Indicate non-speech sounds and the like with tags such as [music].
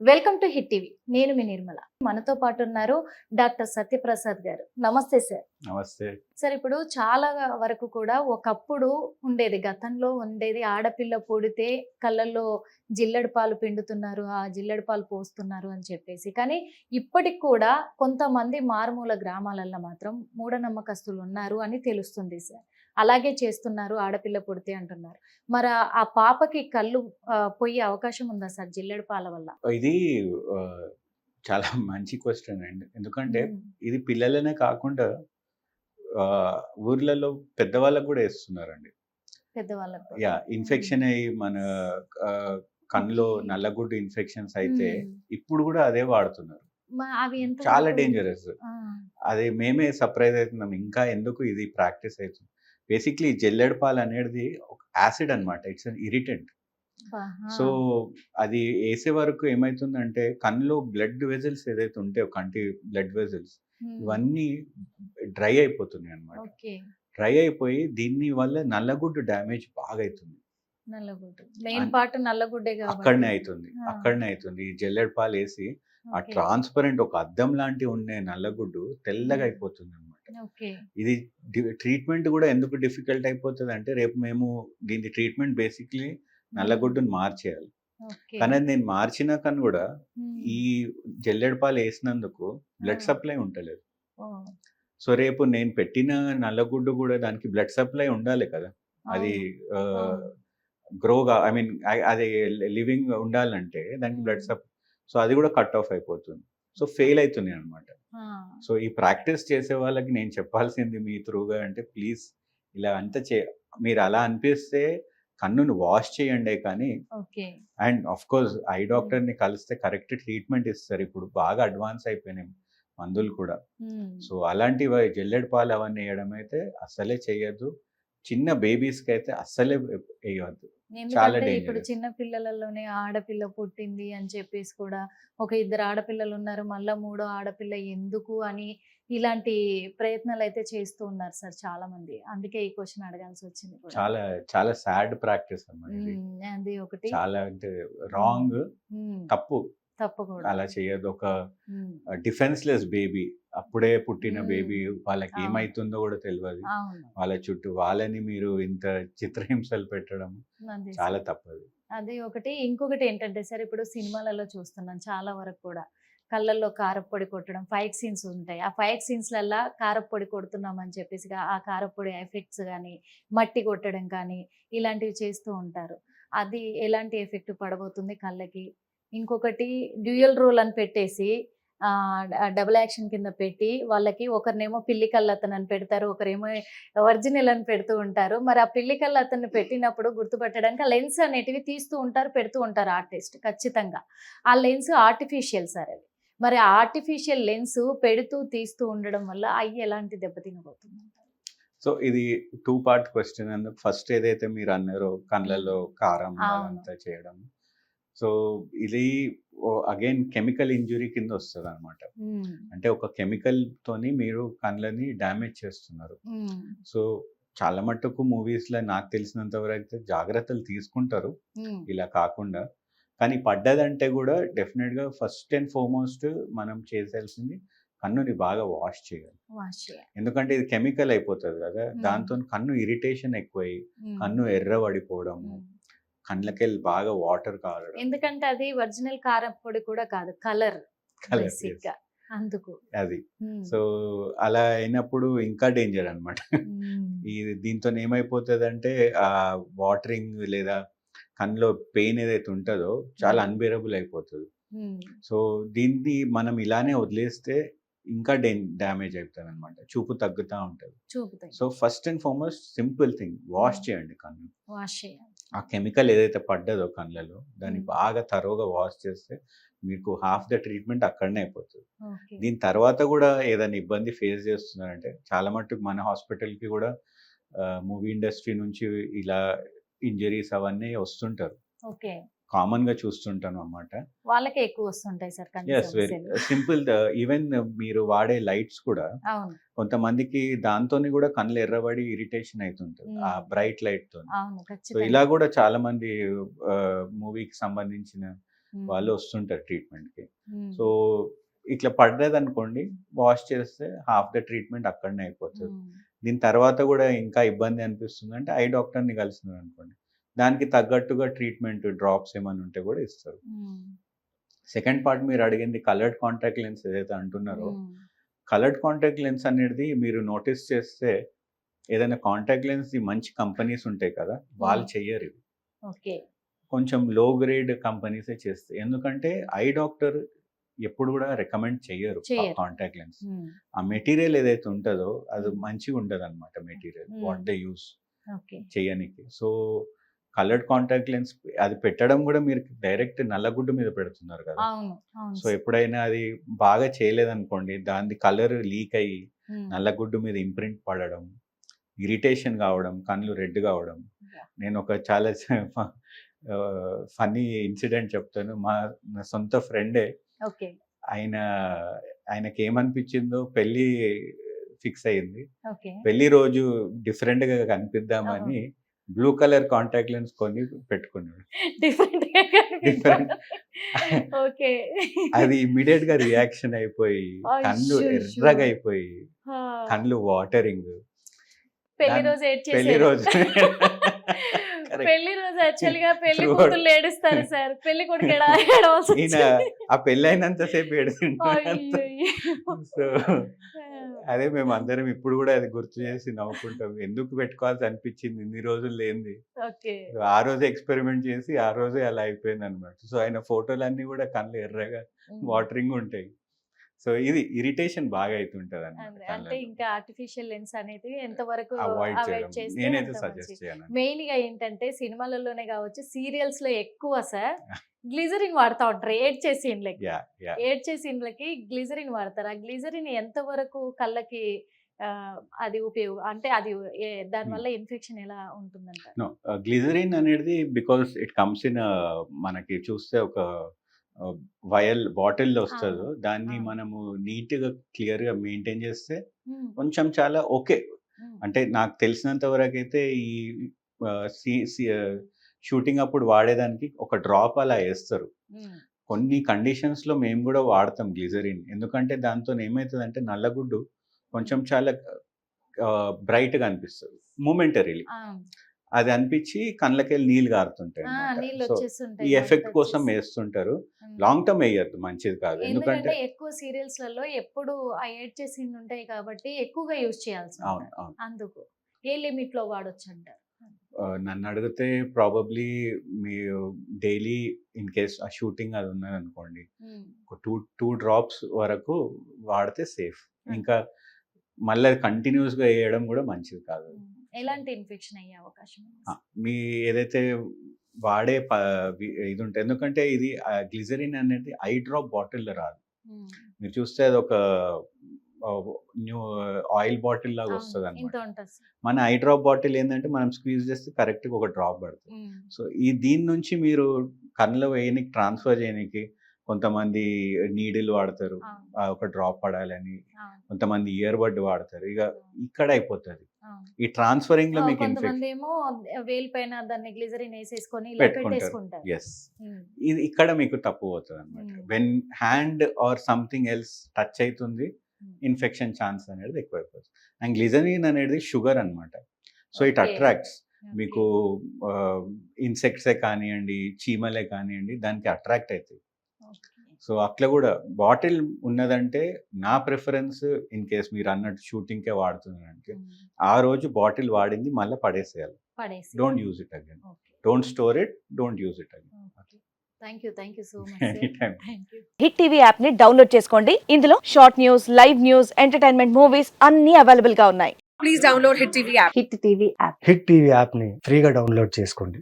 Welcome to hit TV. నేను మీ నిర్మల. మనతో పాటు ఉన్నారు డాక్టర్ సత్యప్రసాద్ గారు. నమస్తే సార్. నమస్తే. సార్ ఇప్పుడు చాలా వరకు కూడా ఒకప్పుడు ఉండేది గతంలో ఉండేది ఆడపిల్ల పుడితే కళ్ళల్లో జిల్లెడు పాలు పిండుతున్నారు ఆ జిల్లెడు పాలు పోస్తున్నారు అని చెప్పేసి. కానీ ఇప్పటికి కూడా కొంతమంది మారుమూల గ్రామాలలో మాత్రం మూఢనమ్మకస్తులు ఉన్నారు అని తెలుస్తుంది సార్. అలాగే చేస్తున్నారు ఆడపిల్ల పుడితే అంటున్నారు. మరి ఆ- పాపకి కళ్ళు పోయే అవకాశం ఉందా సార్ జిల్లెడు పాల వల్ల? ఇది చాలా మంచి క్వశ్చన్ అండి. ఎందుకంటే. ఇది పిల్లలనే కాకుండా ఊర్లలో పెద్దవాళ్ళకు కూడా వేస్తున్నారండి. పెద్దవాళ్ళకు యా ఇన్ఫెక్షన్ అయ్యి మన కన్నులో. నల్లగుడ్డు ఇన్ఫెక్షన్స్ అయితే. ఇప్పుడు కూడా అదే వాడుతున్నారు. చాలా డేంజరస్. అది మేమే సర్ప్రైజ్ అవుతున్నాం. ఇంకా ఎందుకు ఇది ప్రాక్టీస్ అవుతుంది? బేసిక్లీ జెల్లెడ్ పాలు అనేది ఒక యాసిడ్ అన్నమాట ఇట్స్ అన్ ఇరిటెంట్. సో అది వేసే వరకు ఏమవుతుందంటే కన్నులో బ్లడ్ వెజల్స్ ఏదైతే ఉంటాయో కంటి బ్లడ్ వెజల్స్. ఇవన్నీ డ్రై అయిపోతున్నాయి అన్నమాట ఓకే డ్రై అయిపోయి దీని వల్ల నల్లగుడ్డు డ్యామేజ్ బాగా అవుతుంది అక్కడనే అవుతుంది. అక్కడనే అవుతుంది ఈ జల్లెడ్ పాలు వేసి ఆ. ట్రాన్స్పరెంట్ ఒక అద్దం లాంటి ఉండే నల్లగుడ్డు తెల్లగా. అయిపోతుంది అనమాట ఇది ట్రీట్మెంట్ కూడా ఎందుకు డిఫికల్ట్ అయిపోతుంది అంటే రేపు మేము దీని ట్రీట్మెంట్ బేసిక్లీ నల్లగుడ్డును మార్చేయాలి. కానీ అది నేను మార్చినా కానీ కూడా. ఈ జల్లెడ పాలు వేసినందుకు బ్లడ్. సప్లై ఉంటలేదు. ఓ, సో రేపు నేను పెట్టిన నల్లగుడ్డు కూడా దానికి బ్లడ్ సప్లై ఉండాలి కదా. అది. గ్రోగా ఐ మీన్ అది లివింగ్ ఉండాలంటే దానికి బ్లడ్ మ్మ్. సప్ సో అది కూడా కట్ ఆఫ్ అయిపోతుంది. సో ఫెయిల్ అవుతున్నాయి అనమాట సో ఈ ప్రాక్టీస్ చేసే వాళ్ళకి నేను చెప్పాల్సింది మీ త్రూగా అంటే ప్లీజ్ ఇలా అంతా చే మీరు అలా అనిపిస్తే కన్నును వాష్ చేయండి కానీ అండ్ ఆఫ్ కోర్స్ ఐ డాక్టర్ని కలిస్తే కరెక్ట్ ట్రీట్మెంట్ ఇస్తారు. ఇప్పుడు బాగా అడ్వాన్స్ అయిపోయినాయి మందులు కూడా. సో అలాంటివి జల్లెడ పాలు అవన్నీ వేయడం అయితే అస్సలే చేయొద్దు చిన్న బేబీస్కి అయితే అస్సలే వేయవద్దు చాలా ఇప్పుడు. చిన్న పిల్లలలోనే ఆడపిల్ల పుట్టింది అని చెప్పేసి కూడా ఒక ఇద్దరు ఆడపిల్లలు ఉన్నారు. మళ్ళా మూడో ఆడపిల్ల ఎందుకు అని ఇలాంటి ప్రయత్నాలు అయితే చేస్తూ ఉన్నారు సార్ చాలా మంది అందుకే ఈ క్వశ్చన్ అడగాల్సి వచ్చింది చాలా చాలా సాడ్ ప్రాక్టీస్ అన్నమాట. అది ఒకటి. చాలా అంటే రాంగ్. తప్పు. తప్పు కూడా అలా చేయొద్దు. ఒక. Defenceless baby. అప్పుడే పుట్టిన. బేబీ వాళ్ళకి. ఏమైతుందో కూడా తెలియదు వాళ్ళ చుట్టూ వాళ్ళని మీరు ఇంత చిత్రహింసలు పెట్టడం అదే చాలా. తప్పదు. అది ఒకటి. ఇంకొకటి ఏంటంటే సార్ ఇప్పుడు సినిమాలలో చూస్తున్నాం చాలా వరకు కూడా. కళ్ళల్లో కారప్పొడి కొట్టడం ఫైట్ సీన్స్ ఉంటాయి. ఆ ఫైట్ సీన్స్లల్లా కారప్పొడి కొడుతున్నాం అని చెప్పేసి ఆ కారప్పొడి ఎఫెక్ట్స్ కానీ మట్టి కొట్టడం కానీ ఇలాంటివి చేస్తూ ఉంటారు. అది ఎలాంటి ఎఫెక్ట్ పడబోతుంది కళ్ళకి? ఇంకొకటి డ్యూయల్ రోల్ అని పెట్టేసి డబుల్ యాక్షన్ కింద పెట్టి వాళ్ళకి ఒకరినేమో పిల్లి కళ్ళు అతను అని పెడతారు ఒకరేమో ఒరిజినల్ అని పెడుతూ ఉంటారు. మరి ఆ పిల్లి కళ్ళు అతన్ని పెట్టినప్పుడు గుర్తుపట్టడానికి ఆ లెన్స్ అనేటివి తీస్తూ ఉంటారు పెడుతూ ఉంటారు ఆర్టిస్ట్ ఖచ్చితంగా. ఆ లెన్స్ ఆర్టిఫిషియల్ సార్ అవి మరి ఆర్టిఫిషియల్ లెన్స్ పెడుతూ తీస్తూ ఉండడం వల్ల అవి ఎలాంటి దెబ్బతినబోతుంది సో ఇది టూ పార్ట్ క్వశ్చన్. ఫస్ట్ ఏదైతే మీరు అన్నారో కళ్ళలో కారం. అదంతా చేయడం. సో ఇది అగైన్ కెమికల్ ఇంజురీ కింద వస్తుంది అనమాట అంటే ఒక కెమికల్ తోని మీరు కళ్ళని డ్యామేజ్ చేస్తున్నారు. సో చాలా మట్టుకు మూవీస్లో నాకు తెలిసినంత వరకు అయితే జాగ్రత్తలు తీసుకుంటారు. ఇలా కాకుండా. కానీ పడ్డదంటే కూడా డెఫినెట్గా ఫస్ట్ అండ్ ఫార్మోస్ట్ మనం చేయాల్సింది కన్నుని బాగా వాష్ చేయాలి. ఎందుకంటే ఇది కెమికల్ అయిపోతుంది కదా. దాంతో కన్ను ఇరిటేషన్ ఎక్కువై కన్ను ఎర్రబడిపోవడము ఉమ్. కళ్ళకెళ్ళి బాగా వాటర్ కారడం ఎందుకంటే అది ఒరిజినల్ కారం పొడి కూడా కాదు కలర్గా అందుకు. అది. సో అలా అయినప్పుడు ఇంకా డేంజర్ అన్నమాట. ఉమ్, ఈ దీంతో ఏమైపోతుంది అంటే ఆ వాటరింగ్ లేదా కన్నులో పెయిన్ ఏదైతే ఉంటుందో చాలా. అన్బేరబుల్ అయిపోతుంది. సో దీన్ని మనం ఇలానే వదిలేస్తే ఇంకా డే డ్యామేజ్ అవుతుంది అనమాట చూపు తగ్గుతూ ఉంటుంది. So first and foremost simple thing wash. చేయండి కన్ను. వాష్ చేయాలి. ఆ కెమికల్ ఏదైతే పడ్డదో కళ్ళలో దాన్ని. బాగా తరోగా వాష్ చేస్తే మీకు హాఫ్ ద ట్రీట్మెంట్ అక్కడనే అయిపోతుంది. దీని తర్వాత కూడా ఏదైనా ఇబ్బంది ఫేస్ చేస్తున్నారంటే చాలా మట్టుకు మన హాస్పిటల్కి కూడా మూవీ ఇండస్ట్రీ నుంచి ఇలా ఇంజరీస్ అవన్నీ వస్తుంటారు. ఓకే. కామన్గా చూస్తుంటాను అన్నమాట. వాళ్ళకే ఎక్కువ వస్తుంటాయి sir yes very. Simple even మీరు వాడే లైట్స్ కూడా కొంతమందికి దాంతోని కూడా కళ్ళు ఎర్రబడి ఇరిటేషన్ అవుతుంటుంది ఆ. బ్రైట్ లైట్తో సో ఇలా కూడా చాలా మంది మూవీకి సంబంధించిన వాళ్ళు వస్తుంటారు ట్రీట్మెంట్కి. సో ఇట్లా పడ్డది అనుకోండి వాష్ చేస్తే హాఫ్ ద ట్రీట్మెంట్ అక్కడనే అయిపోతుంది. దీని తర్వాత కూడా ఇంకా ఇబ్బంది అనిపిస్తుంది అంటే ఐ డాక్టర్ని కలిసినారు అనుకోండి దానికి తగ్గట్టుగా ట్రీట్మెంట్ డ్రాప్స్ ఏమైనా ఉంటే కూడా ఇస్తారు. సెకండ్ పార్ట్ మీరు అడిగింది కలర్డ్ కాంటాక్ట్ లెన్స్ ఏదైతే అంటున్నారో కలర్డ్ కాంటాక్ట్ లెన్స్ అనేది మీరు నోటీస్ చేస్తే ఏదైనా కాంటాక్ట్ లెన్స్ మంచి కంపెనీస్ ఉంటాయి కదా వాళ్ళు. చెయ్యరు. ఇవి ఓకే. కొంచెం లో గ్రేడ్ కంపెనీసే చేస్తాయి ఎందుకంటే ఐ డాక్టర్ ఎప్పుడు కూడా రికమెండ్ చెయ్యరు. Contact lens. ఆ మెటీరియల్ ఏదైతే ఉంటుందో అది మంచిగా ఉండదు అనమాట మెటీరియల్. వాట్ దే యూస్ చేయనికి సో కలర్డ్ కాంటాక్ట్ లెన్స్ అది పెట్టడం కూడా మీరు డైరెక్ట్ నల్లగుడ్డు మీద పెడుతున్నారు కదా. సో ఎప్పుడైనా అది బాగా చేయలేదనుకోండి దాని కలర్ లీక్ అయ్యి. నల్లగుడ్డు మీద ఇంప్రింట్ పడడం ఇరిటేషన్ కావడం కళ్ళు రెడ్ కావడం. నేను ఒక చాలా ఫన్నీ ఇన్సిడెంట్ చెప్తాను. మా నా సొంత ఫ్రెండే ఆయన ఆయనకి ఏమనిపించిందో పెళ్ళి ఫిక్స్ అయ్యింది. ఓకే. పెళ్ళి రోజు డిఫరెంట్గా కనిపిద్దామని బ్లూ కలర్ కాంటాక్ట్ లెన్స్ కొని పెట్టుకున్నాడు డిఫరెంట్ Different. ఓకే అది ఇమ్మీడియట్గా రియాక్షన్ అయిపోయి కళ్ళు. ఎర్రగా అయిపోయి కళ్ళు వాటరింగ్ పెళ్ళి రోజు పెళ్ళి రోజు. [laughs] పెళ్ళి రోజు యాక్చువల్గా పెళ్ళి ఏడుస్తారు సార్. పెళ్ళి కొడుకు ఈయన. ఆ అయినంతసేపు ఏడుస్తున్నాడు అయ్యయ్యో. సో అదే మేము అందరం ఇప్పుడు కూడా అది గుర్తు చేసి నవ్వుకుంటాం. ఎందుకు పెట్టుకోవాల్సి అనిపించింది? ఇన్ని రోజులు లేనిది. ఆ రోజు ఎక్స్పెరిమెంట్ చేసి ఆ రోజే అలా అయిపోయింది అనమాట సో ఆయన ఫోటోలన్నీ కూడా కళ్ళు ఎర్రగా వాటరింగ్ ఉంటాయి. సో ఇది ఇరిటేషన్ బాగా అవుతుంటది. అంటే ఇంకా ఆర్టిఫిషియల్ లెన్స్ అనేది ఎంత వరకు అవాయిడ్ నేనైతే సజెస్ట్. చేయను. మెయిన్గా ఏంటంటే సినిమాలలోనే కావచ్చు సీరియల్స్లో ఎక్కువ సార్ [laughs] గ్లిజరిన్ వాడుతా ఉంటారు. ఏడ్చే సీన్లకి. Yeah yeah. ఏడ్చే సీన్లకి గ్లిజరిన్ వాడతారు. ఆ గ్లిజరిన్ ఎంత వరకు కళ్ళకి అది ఉపయోగం అంటే అది ఏ- దాని వల్ల ఇన్ఫెక్షన్ ఎలా ఉంటుందంట గ్లిజరిన్ అనేది బికాస్ ఇట్ కమ్స్ ఇన్ మనకి చూస్తే ఒక వయల్ బాటిల్ వస్తుందో దాన్ని. మనము నీట్గా క్లియర్గా మెయింటైన్ చేస్తే కొంచెం చాలా ఓకే. అంటే నాకు తెలిసినంత వరకు అయితే ఈ షూటింగ్ అప్పుడు వాడేదానికి ఒక డ్రాప్ అలా వేస్తారు కొన్ని కండిషన్స్లో మేము కూడా వాడతాం గ్లిజరిన్. ఎందుకంటే దాంతో ఏమవుతుందంటే నల్లగుడ్డు కొంచెం చాలా బ్రైట్గా అనిపిస్తుంది. మూమెంటరీలీ. అది అనిపించి కళ్ళకెళ్ళి నీళ్ళు వచ్చేస్తుంటాయి ఈ ఎఫెక్ట్ కోసం. వేస్తుంటారు. లాంగ్ టర్మ్ వేయద్దు మంచిది కాదు. ఎందుకంటే ఎక్కువ సీరియల్స్లలో ఎప్పుడు ఆ ఏడ్చే సీన్ ఉంటాయి కాబట్టి ఎక్కువగా యూజ్ చేయాల్సి అందుకు ఏ లిమిట్లో వాడొచ్చు అంటారు నన్ను అడిగితే ప్రాబబ్లీ మీ డైలీ ఇన్ కేస్ ఆ షూటింగ్ అది ఉన్నది అనుకోండి టూ టూ డ్రాప్స్ వరకు వాడితే సేఫ్. ఇంకా మళ్ళీ కంటిన్యూస్గా వేయడం కూడా మంచిది కాదు. ఎలాంటి ఇన్ఫెక్షన్ అయ్యే అవకాశం మీ ఏదైతే వాడే ఇది ఉంటుంది ఎందుకంటే ఇది గ్లిజరిన్ అనేది ఐ డ్రాప్ బాటిల్లో రాదు. మీరు చూస్తే అది ఒక న్యూ ఆయిల్ బాటిల్ లాగా వస్తుంది అనమాట. మన ఐ డ్రాప్ బాటిల్ ఏంటంటే మనం స్క్వీజ్ చేస్తే కరెక్ట్గా ఒక డ్రాప్ పడుతుంది. సో ఈ దీని నుంచి మీరు కళ్ళలో వేయనికి ట్రాన్స్ఫర్ చేయడానికి కొంతమంది నీడిల్ వాడతారు ఒక డ్రాప్ పడాలని కొంతమంది ఇయర్ బడ్ వాడతారు ఇక ఇక్కడ అయిపోతుంది. ఈ ట్రాన్స్ఫరింగ్లో మీకు ఇన్ఫెక్షన్ కొంతమంది ఏమో వేలు పైన దాన్ని గ్లిజరిన్ వేసేసుకొని ఇలా పెట్టుకుంటారు. పెట్టేసుకుంటారు ఎస్ ఇది ఇక్కడ మీకు తప్పు అవుతుంది అనమాట. When hand or something else touch అవుతుంది. ఇన్ఫెక్షన్ ఛాన్స్ అనేది ఎక్కువైపోతుంది అండ్ గ్లిజరిన్ అనేది షుగర్ అన్నమాట సో ఇట్. అట్రాక్ట్స్. మీకు ఇన్సెక్ట్సే కానివ్వండి చీమలే కానివ్వండి దానికి అట్రాక్ట్ అవుతాయి. సో అట్లా కూడా బాటిల్ ఉన్నదంటే నా ప్రిఫరెన్స్ ఇన్ కేస్ మీరు అన్నట్టు షూటింగ్కే వాడుతున్నారంటే ఉమ్, ఆ రోజు బాటిల్ వాడింది మళ్ళీ పడేసేయాలి. పడేసి don't use it again. Don't store it don't use it again. Okay. Thank you thank you so [laughs] much any time thank you. Hit TV యాప్ని డౌన్లోడ్ చేసుకోండి. ఇందులో short news live news entertainment movies అన్ని అవైలబుల్గా ఉన్నాయి. please download Hit TV app. Hit TV app. Hit TV యాప్ని ఫ్రీగా download చేసుకోండి.